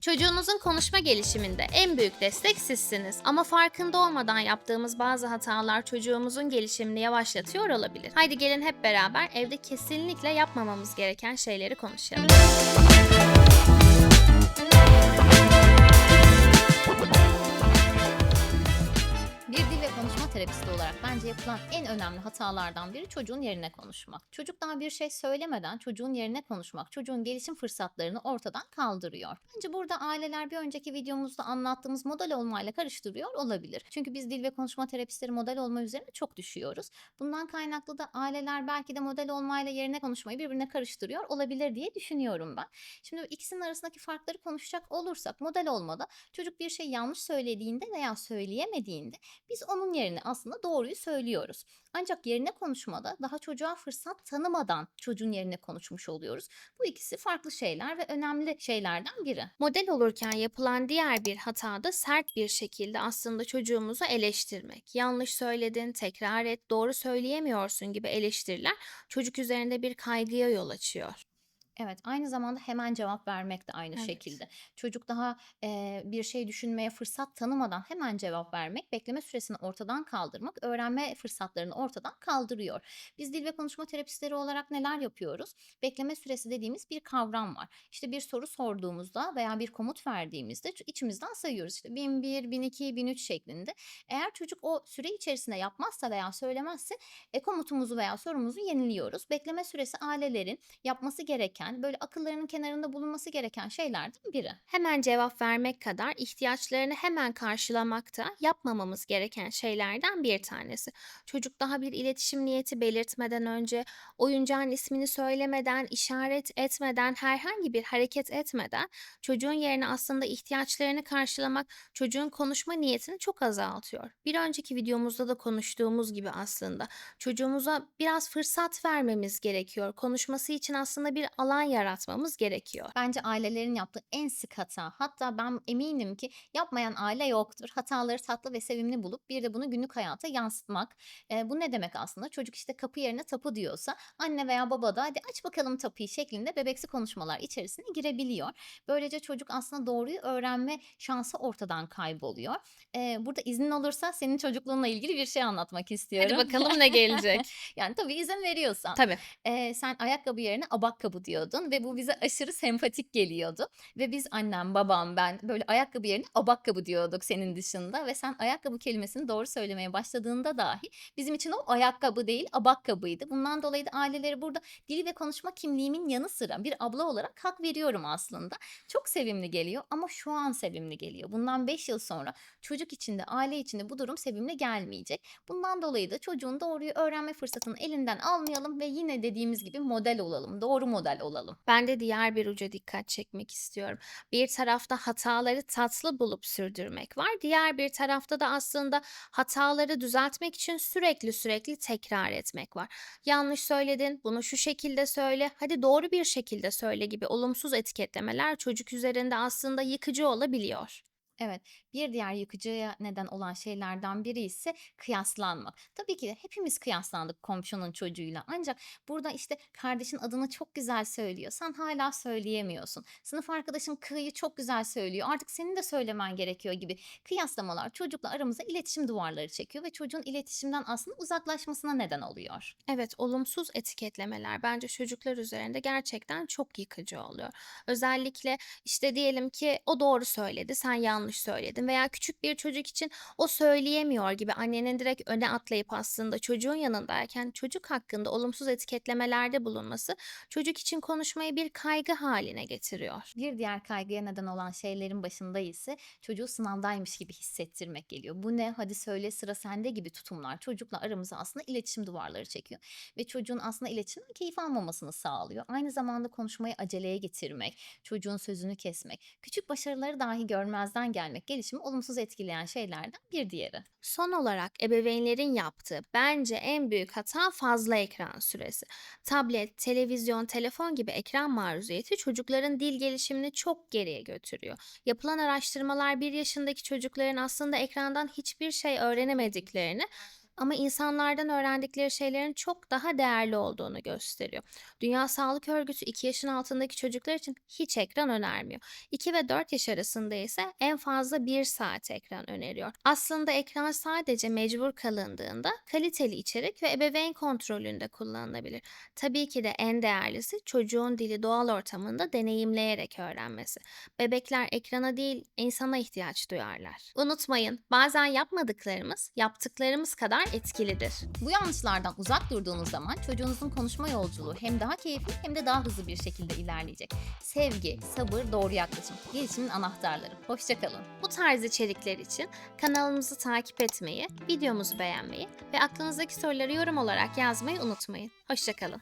Çocuğunuzun konuşma gelişiminde en büyük destek sizsiniz. Ama farkında olmadan yaptığımız bazı hatalar çocuğumuzun gelişimini yavaşlatıyor olabilir. Haydi gelin hep beraber evde kesinlikle yapmamamız gereken şeyleri konuşalım. Terapisti olarak bence yapılan en önemli hatalardan biri çocuğun yerine konuşmak. Çocuk daha bir şey söylemeden çocuğun yerine konuşmak, çocuğun gelişim fırsatlarını ortadan kaldırıyor. Bence burada aileler bir önceki videomuzda anlattığımız model olmayla karıştırıyor olabilir. Çünkü biz dil ve konuşma terapistleri model olma üzerine çok düşüyoruz. Bundan kaynaklı da aileler belki de model olmayla yerine konuşmayı birbirine karıştırıyor olabilir diye düşünüyorum ben. Şimdi ikisinin arasındaki farkları konuşacak olursak model olmada çocuk bir şey yanlış söylediğinde veya söyleyemediğinde biz onun yerine aslında doğruyu söylüyoruz. Ancak yerine konuşmada daha çocuğa fırsat tanımadan çocuğun yerine konuşmuş oluyoruz. Bu ikisi farklı şeyler ve önemli şeylerden biri. Model olurken yapılan diğer bir hata da sert bir şekilde aslında çocuğumuzu eleştirmek. Yanlış söyledin, tekrar et, doğru söyleyemiyorsun gibi eleştiriler çocuk üzerinde bir kaygıya yol açıyor. Evet, aynı zamanda hemen cevap vermek de aynı Evet. şekilde. Çocuk daha eee, bir şey düşünmeye fırsat tanımadan hemen cevap vermek, bekleme süresini ortadan kaldırmak, öğrenme fırsatlarını ortadan kaldırıyor. Biz dil ve konuşma terapistleri olarak neler yapıyoruz? Bekleme süresi dediğimiz bir kavram var. İşte bir soru sorduğumuzda veya bir komut verdiğimizde içimizden sayıyoruz. İşte 1001, 1002, 1003 şeklinde. Eğer çocuk o süre içerisinde yapmazsa veya söylemezse e, komutumuzu veya sorumuzu yeniliyoruz. Bekleme süresi ailelerin yapması gereken, böyle akıllarının kenarında bulunması gereken şeylerden biri. Hemen cevap vermek kadar ihtiyaçlarını hemen karşılamak da yapmamamız gereken şeylerden bir tanesi. Çocuk daha bir iletişim niyeti belirtmeden önce, oyuncağın ismini söylemeden, işaret etmeden, herhangi bir hareket etmeden çocuğun yerine aslında ihtiyaçlarını karşılamak çocuğun konuşma niyetini çok azaltıyor. Bir önceki videomuzda da konuştuğumuz gibi aslında çocuğumuza biraz fırsat vermemiz gerekiyor. Konuşması için aslında bir alan yaratmamız gerekiyor. Bence ailelerin yaptığı en sık hata. Hatta ben eminim ki yapmayan aile yoktur. Hataları tatlı ve sevimli bulup bir de bunu günlük hayata yansıtmak. E, bu ne demek aslında? Çocuk işte kapı yerine tapu diyorsa anne veya baba da hadi aç bakalım tapıyı şeklinde bebeksi konuşmalar içerisine girebiliyor. Böylece çocuk aslında doğruyu öğrenme şansı ortadan kayboluyor. E, burada iznin olursa senin çocukluğunla ilgili bir şey anlatmak istiyorum. Hadi bakalım ne gelecek. yani tabii izin veriyorsan. Tabii. Eee, sen ayakkabı yerine abakkabı diyordun ve bu bize aşırı sempatik geliyordu. Ve biz annem, babam, ben böyle ayakkabı yerine abakkabı diyorduk senin dışında ve sen ayakkabı kelimesini doğru söylemeye başladığında dahi bizim için o ayakkabı değil abakkabıydı. Bundan dolayı da aileleri burada dili ve konuşma kimliğimin yanı sıra bir abla olarak hak veriyorum aslında. Çok sevimli geliyor ama şu an sevimli geliyor. Bundan 5 yıl sonra çocuk içinde, aile içinde bu durum sevimli gelmeyecek. Bundan dolayı da çocuğun doğruyu öğrenme fırsatını elinden almayalım ve yine dediğimiz gibi model olalım, doğru model olalım. Ben de diğer bir uca dikkat çekmek istiyorum. Bir tarafta hataları tatlı bulup sürdürmek var. Diğer bir tarafta da aslında hataları düzeltmek için sürekli sürekli tekrar etmek var. Yanlış söyledin, bunu şu şekilde söyle, hadi doğru bir şekilde söyle gibi olumsuz etiketlemeler çocuk üzerinde aslında yıkıcı olabiliyor. Evet, bir diğer yıkıcıya neden olan şeylerden biri ise kıyaslanmak. Tabii ki de hepimiz kıyaslandık komşunun çocuğuyla. Ancak burada işte kardeşin adını çok güzel söylüyor. Sen hala söyleyemiyorsun. Sınıf arkadaşın kıyı çok güzel söylüyor. Artık senin de söylemen gerekiyor gibi kıyaslamalar çocukla aramıza iletişim duvarları çekiyor ve çocuğun iletişimden aslında uzaklaşmasına neden oluyor. Evet, olumsuz etiketlemeler bence çocuklar üzerinde gerçekten çok yıkıcı oluyor. Özellikle işte diyelim ki o doğru söyledi, sen yanlış söyledin veya küçük bir çocuk için o söyleyemiyor gibi annenin direkt öne atlayıp aslında çocuğun yanındayken çocuk hakkında olumsuz etiketlemelerde bulunması çocuk için konuşmayı bir kaygı haline getiriyor. Bir diğer kaygıya neden olan şeylerin başında ise çocuğu sınavdaymış gibi hissettirmek geliyor. Bu ne? Hadi söyle sıra sende gibi tutumlar çocukla aramıza aslında iletişim duvarları çekiyor. Ve çocuğun aslında iletişimden keyif almamasını sağlıyor. Aynı zamanda konuşmayı aceleye getirmek, çocuğun sözünü kesmek, küçük başarıları dahi görmezden gelmek gelişimi olumsuz etkileyen şeylerden bir diğeri. Son olarak ebeveynlerin yaptığı bence en büyük hata fazla ekran süresi. Tablet, televizyon, telefon gibi ekran maruziyeti çocukların dil gelişimini çok geriye götürüyor. Yapılan araştırmalar bir yaşındaki çocukların aslında ekrandan hiçbir şey öğrenemediklerini ama insanlardan öğrendikleri şeylerin çok daha değerli olduğunu gösteriyor. Dünya Sağlık Örgütü 2 yaşın altındaki çocuklar için hiç ekran önermiyor. 2 ve 4 yaş arasında ise en fazla 1 saat ekran öneriyor. Aslında ekran sadece mecbur kalındığında kaliteli içerik ve ebeveyn kontrolünde kullanılabilir. Tabii ki de en değerlisi çocuğun dili doğal ortamında deneyimleyerek öğrenmesi. Bebekler ekrana değil insana ihtiyaç duyarlar. Unutmayın, bazen yapmadıklarımız yaptıklarımız kadar etkilidir. Bu yanlışlardan uzak durduğunuz zaman çocuğunuzun konuşma yolculuğu hem daha keyifli hem de daha hızlı bir şekilde ilerleyecek. Sevgi, sabır, doğru yaklaşım. Gelişimin anahtarları. Hoşçakalın. Bu tarz içerikler için kanalımızı takip etmeyi, videomuzu beğenmeyi ve aklınızdaki soruları yorum olarak yazmayı unutmayın. Hoşçakalın.